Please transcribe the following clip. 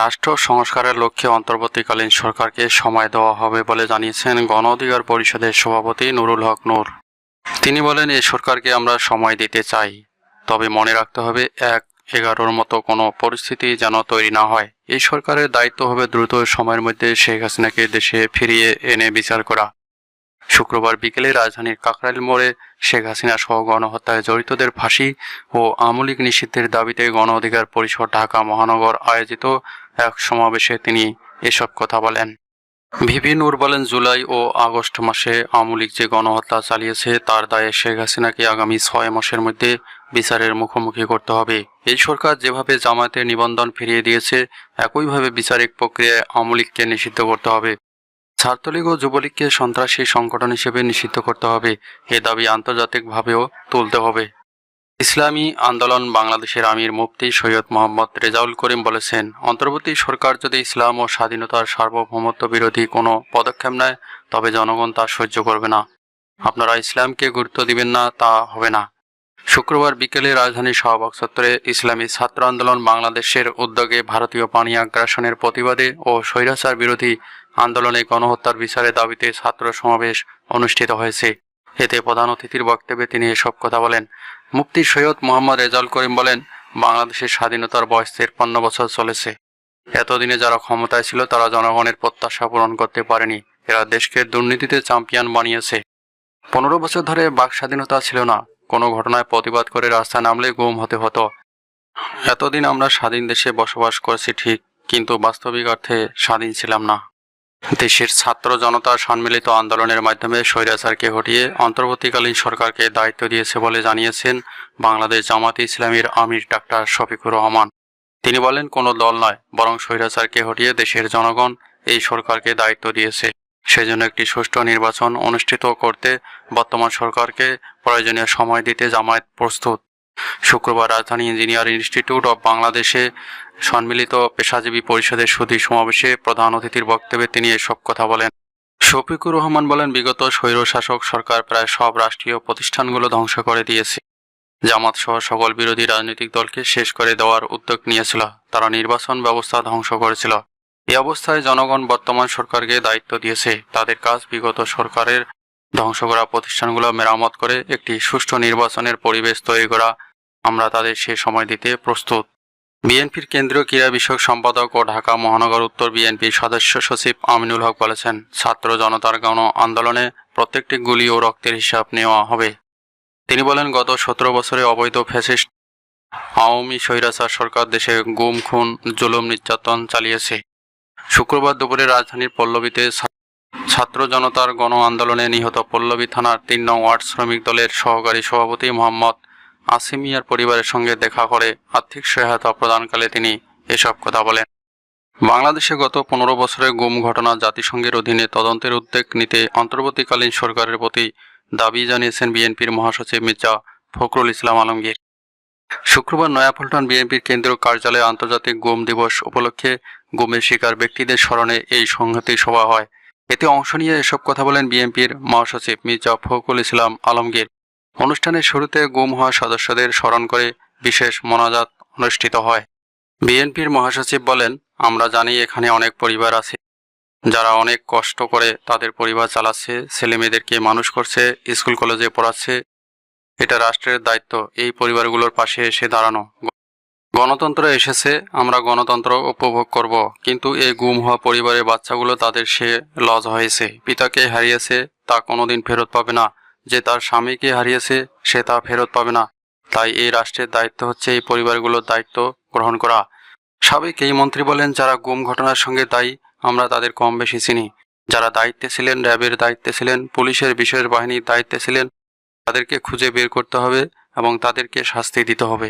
রাষ্ট্র সংস্কারের লক্ষ্যে অন্তর্বর্তীকালীন সরকারকে সময় দেওয়া হবে বলে জানিয়েছেন গণ অধিকার পরিষদের সভাপতি নুরুল হক নূর। তিনি বলেন এই সরকারকে আমরা সময় দিতে চাই, তবে মনে রাখতে হবে এক এগারোর মতো কোনো পরিস্থিতি যেন তৈরি না হয়। এই সরকারের দায়িত্ব হবে দ্রুত সময়ের মধ্যে শেখ হাসিনাকে দেশে ফিরিয়ে এনে বিচার করা। শুক্রবার বিকেলে রাজধানীর কাকরাইল মোড়ে শেখ হাসিনা সহ গণহত্যায় জড়িতদের ফাঁসি ও আমলিক নিষিদ্ধের দাবিতে গণ অধিকার পরিষদ ঢাকা মহানগর আয়োজিত এক সমাবেশে তিনি এসব কথা বলেন। ভিপি নূর বলেন, জুলাই ও আগস্ট মাসে আওয়ামী লীগ যে গণহত্যা চালিয়েছে, তার দায়ে শেখ হাসিনাকে আগামী ছয় মাসের মধ্যে বিচারের মুখোমুখি করতে হবে। এই সরকার যেভাবে জামায়াতের নিবন্ধন ফিরিয়ে দিয়েছে, একইভাবে বিচারিক প্রক্রিয়ায় আওয়ামী লীগকে নিষিদ্ধ করতে হবে। ছাত্রলীগ ও যুবলীগকে সন্ত্রাসী সংগঠন হিসেবে নিষিদ্ধ করতে হবে। এ দাবি আন্তর্জাতিকভাবেও তুলতে হবে। ইসলামী আন্দোলন বাংলাদেশের আমির মুফতি সৈয়দ মোহাম্মদ রেজাউল করিম বলেছেন, অন্তর্বর্তী সরকার যদি ইসলাম ও স্বাধীনতার সার্বভৌমত্ব বিরোধী কোনো পদক্ষেপ নেয়, তবে জনগণ তা সহ্য করবে না। আপনারা ইসলামকে গুরুত্ব দিবেন না, তা হবে না। শুক্রবার বিকেলে রাজধানীর শাহবাগ চত্বরে ইসলামী ছাত্র আন্দোলন বাংলাদেশের উদ্যোগে ভারতীয় পানি আগ্রাসনের প্রতিবাদে ও স্বৈরাচার বিরোধী আন্দোলনে গণহত্যার বিচারের দাবিতে ছাত্র সমাবেশ অনুষ্ঠিত হয়েছে। এতে প্রধান অতিথির বক্তব্যে তিনি এসব কথা বলেন। মুক্তি সৈয়দ মোহাম্মদ রেজাউল করিম বলেন, বাংলাদেশের স্বাধীনতার বয়স তেরপান্ন বছর চলেছে। এতদিনে যারা ক্ষমতায় ছিল, তারা জনগণের প্রত্যাশা পূরণ করতে পারেনি। এরা দেশকে দুর্নীতিতে চ্যাম্পিয়ন বানিয়েছে। পনেরো বছর ধরে বাক স্বাধীনতা ছিল না। কোনো ঘটনায় প্রতিবাদ করে রাস্তায় নামলে গুম হতে হতো। এতদিন আমরা স্বাধীন দেশে বসবাস করছি ঠিক, কিন্তু বাস্তবিক অর্থে স্বাধীন ছিলাম না। দেশের ছাত্র জনতা সম্মিলিত আন্দোলনের মাধ্যমে স্বৈরাচারকে হটিয়ে অন্তর্বর্তীকালীন সরকারকে দায়িত্ব দিয়েছে বলে জানিয়েছেন বাংলাদেশ জামাতে ইসলামীর আমির ডাক্তার শফিকুর রহমান। তিনি বলেন, কোনো দল নয়, বরং স্বৈরাচারকে হটিয়ে দেশের জনগণ এই সরকারকে দায়িত্ব দিয়েছে। সেজন্য একটি সুষ্ঠু নির্বাচন অনুষ্ঠিত করতে বর্তমান সরকারকে প্রয়োজনীয় সময় দিতে জামায়াত প্রস্তুত। শুক্রবার রাজধানী ইঞ্জিনিয়ার ইনস্টিটিউট অব বাংলাদেশে সম্মিলিত পেশাজীবী পরিষদের সুধী সমাবেশে প্রধান অতিথির বক্তব্যে তিনি এসব কথা বলেন। শফিকুর রহমান বলেন, বিগত স্বৈরশাসক সরকার প্রায় সব রাষ্ট্রীয় প্রতিষ্ঠানগুলো ধ্বংস করে দিয়েছে। জামাত সহ সকল বিরোধী রাজনৈতিক দলকে শেষ করে দেওয়ার উদ্যোগ নিয়েছিল। তারা নির্বাচন ব্যবস্থা ধ্বংস করেছিল। এই অবস্থায় জনগণ বর্তমান সরকারকে দায়িত্ব দিয়েছে। তাদের কাজ বিগত সরকারের ধ্বংস করা প্রতিষ্ঠানগুলো মেরামত করে একটি সুষ্ঠু নির্বাচনের পরিবেশ তৈরি করা আমরা তাদের সে সময় দিতে প্রস্তুত। বিএনপির কেন্দ্রীয় ক্রীড়া বিষয়ক সম্পাদক ও ঢাকা মহানগর উত্তর বিএনপির সদস্য সচিব আমিনুল হক বলেছেন, ছাত্র জনতার গণ আন্দোলনে প্রত্যেকটি গুলি ও রক্তের হিসাব নেওয়া হবে। তিনি বলেন, গত সতেরো বছরে অবৈধ ফ্যাসিস্ট আওয়ামী স্বৈরাচার সরকার দেশে গুম, খুন, জুলুম, নির্যাতন চালিয়েছে। শুক্রবার দুপুরে রাজধানীর পল্লবীতে ছাত্র জনতার গণ আন্দোলনে নিহত পল্লবী থানার তিন নং ওয়ার্ড শ্রমিক দলের সহকারী সভাপতি মোহাম্মদ আসিমিয়ার পরিবারের সঙ্গে দেখা করে আর্থিক সহায়তা প্রদানকালে তিনি এসব কথা বলেন। বাংলাদেশে গত পনেরো বছরে গুম ঘটনা জাতিসংঘের অধীনে তদন্তের উদ্যোগ নিতে অন্তর্বর্তীকালীন সরকারের প্রতি দাবি জানিয়েছেন বিএনপির মহাসচিব মির্জা ফখরুল ইসলাম আলমগীর। শুক্রবার নয়াপল্টন বিএনপির কেন্দ্রীয় কার্যালয়ে আন্তর্জাতিক গুম দিবস উপলক্ষে গুমের শিকার ব্যক্তিদের স্মরণে এই সংহতি সভা হয়। এতে অংশ নিয়ে এসব কথা বলেন বিএনপির মহাসচিব মির্জা ফখরুল ইসলাম আলমগীর। অনুষ্ঠানের শুরুতে গুম হওয়া সদস্যদের স্মরণ করে বিশেষ মোনাজাত অনুষ্ঠিত হয়। বিএনপির মহাসচিব বলেন, আমরা জানি এখানে অনেক পরিবার আছে। যারা অনেক কষ্ট করে তাদের পরিবার চালাচ্ছে ছেলে মেয়েদেরকে মানুষ করছে, স্কুল কলেজে পড়াচ্ছে। এটা রাষ্ট্রের দায়িত্ব, এই পরিবারগুলোর পাশে এসে দাঁড়ানো। গণতন্ত্র এসেছে, আমরা গণতন্ত্র উপভোগ করব। কিন্তু এই গুম হওয়া পরিবারের বাচ্চাগুলো তাদের সে লজ হয়েছে। পিতাকে হারিয়েছে তা কোনোদিন ফেরত পাবে না। যে তার স্বামীকে হারিয়েছে সে তা ফেরত পাবে না। তাই এই রাষ্ট্রের দায়িত্ব হচ্ছে এই পরিবারগুলোর দায়িত্ব গ্রহণ করা। সাবেক এই মন্ত্রী বলেন, যারা গুম ঘটনার সঙ্গে দায়ী, আমরা তাদের কম বেশি চিনি। যারা দায়িত্বে ছিলেন, র্যাবের দায়িত্বে ছিলেন, পুলিশের বিশেষ বাহিনীর দায়িত্বে ছিলেন, তাদেরকে খুঁজে বের করতে হবে এবং তাদেরকে শাস্তি দিতে হবে।